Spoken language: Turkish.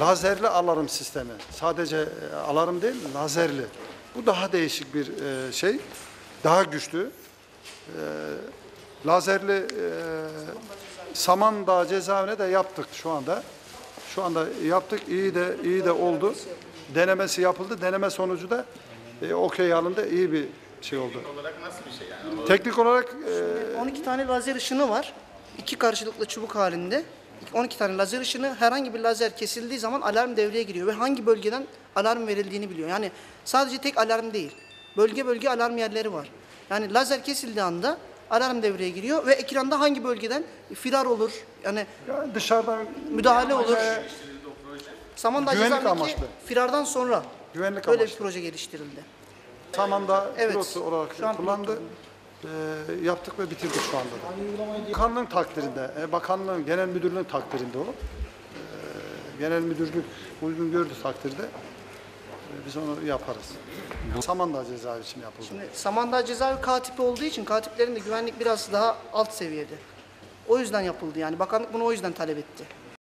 lazerli alarm sistemi. Sadece e, alarm değil, lazerli. Bu daha değişik bir e, şey. Daha güçlü. E, lazerli Samandağ cezaevine de yaptık şu anda. Şu anda yaptık. iyi de iyi de oldu. Denemesi yapıldı. Deneme sonucu da e, okey alındı. İyi bir şey oldu. olarak nasıl bir şey yani? Teknik olarak e, 12 tane lazer ışını var. İki karşılıklı çubuk halinde. 12 tane lazer ışını herhangi bir lazer kesildiği zaman alarm devreye giriyor ve hangi bölgeden alarm verildiğini biliyor. Yani sadece tek alarm değil. Bölge bölge alarm yerleri var. Yani lazer kesildiği anda alarm devreye giriyor ve ekranda hangi bölgeden firar olur, yani yani dışarıdan müdahale olur. Samandağ Güvenlik amaçlı. firardan sonra güvenlik böyle bir amaçlı. proje geliştirildi. Samandağ Evet. pilotu olarak Şu an kullandı. E, yaptık ve bitirdik şu anda da. Bakanlığın takdirinde, e, bakanlığın genel müdürlüğün takdirinde o. E, genel müdürlük uygun gördü takdirde e, biz onu yaparız. Samandağ cezaevi için yapıldı. Şimdi Samandağ cezaevi katipi olduğu için katiplerin de güvenlik biraz daha alt seviyede. O yüzden yapıldı yani. Bakanlık bunu o yüzden talep etti.